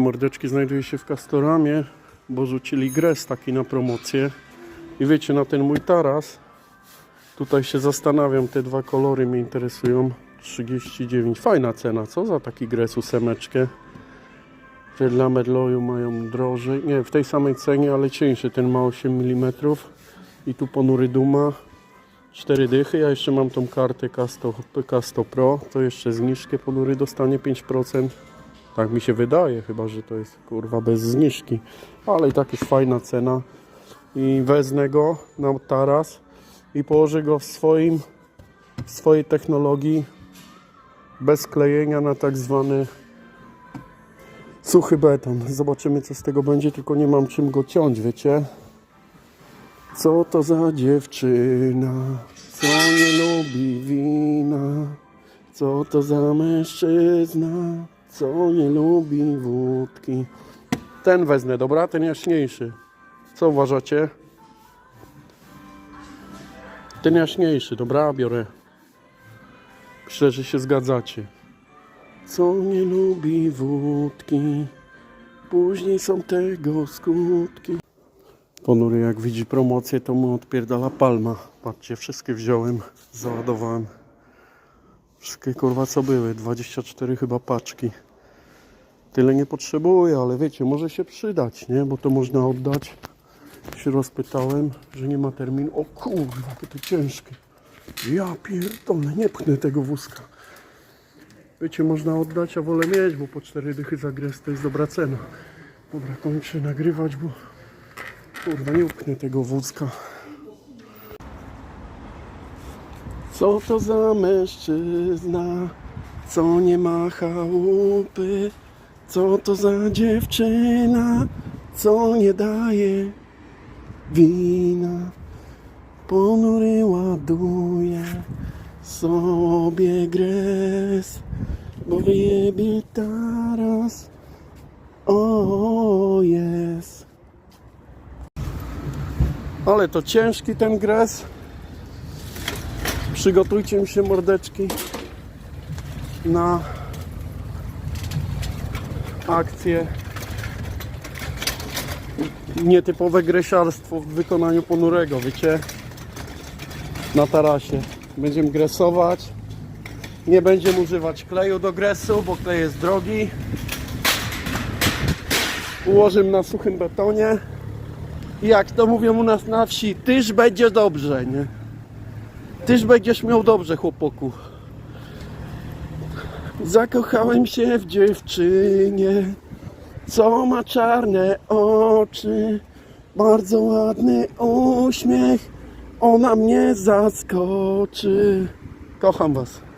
Mordeczki znajduje się w Castoramie, bo rzucili gres taki na promocję. I wiecie, na ten mój taras, tutaj się zastanawiam, te dwa kolory mnie interesują. 39, fajna cena, co za taki gres ósemeczkę. Te dla Medloju mają drożej, nie, w tej samej cenie, ale cieńszy, ten ma 8 mm. I tu ponury Duma, 4 dychy, ja jeszcze mam tą kartę Casto, Casto Pro, to jeszcze zniżkę ponury dostanie 5%. Tak mi się wydaje, chyba że to jest kurwa bez zniżki. Ale i tak jest fajna cena. I wezmę go na taras i położę go w swoim w swojej technologii bez klejenia na tak zwany suchy beton. Zobaczymy co z tego będzie, tylko nie mam czym go ciąć, wiecie? Co to za dziewczyna, co nie lubi wina? Co to za mężczyzna, co nie lubi wódki? Ten wezmę, dobra? Ten jaśniejszy. Co uważacie? Ten jaśniejszy, dobra? Biorę. Myślę, że się zgadzacie. Co nie lubi wódki, później są tego skutki. Ponury jak widzi promocję, to mu odpierdala palma. Patrzcie, wszystkie wziąłem, załadowałem. Wszystkie kurwa co były, 24 chyba paczki. Tyle nie potrzebuję, ale wiecie, może się przydać, nie? Bo to można oddać. Się rozpytałem, że nie ma terminu. O kurwa, to ciężkie. Ja pierdolę, nie pchnę tego wózka. Wiecie, można oddać, a wolę mieć, bo po 4 dychy za gres to jest dobra cena. Dobra, kończę nagrywać, bo kurwa nie upchnę tego wózka. Co to za mężczyzna, co nie ma chałupy? Co to za dziewczyna, co nie daje wina? Ponury ładuje sobie gres, bo wyjebie taras. O, jest. Ale to ciężki ten gres. Przygotujcie mi się mordeczki na akcję. Nietypowe gresiarstwo w wykonaniu ponurego, wiecie? Na tarasie. Będziemy gresować. Nie będziemy używać kleju do gresu, bo klej jest drogi. Ułożymy na suchym betonie. Jak to mówią u nas na wsi, tyż będzie dobrze, nie? Tyż będziesz miał dobrze, chłopoku. Zakochałem się w dziewczynie, co ma czarne oczy, bardzo ładny uśmiech, ona mnie zaskoczy. Kocham was.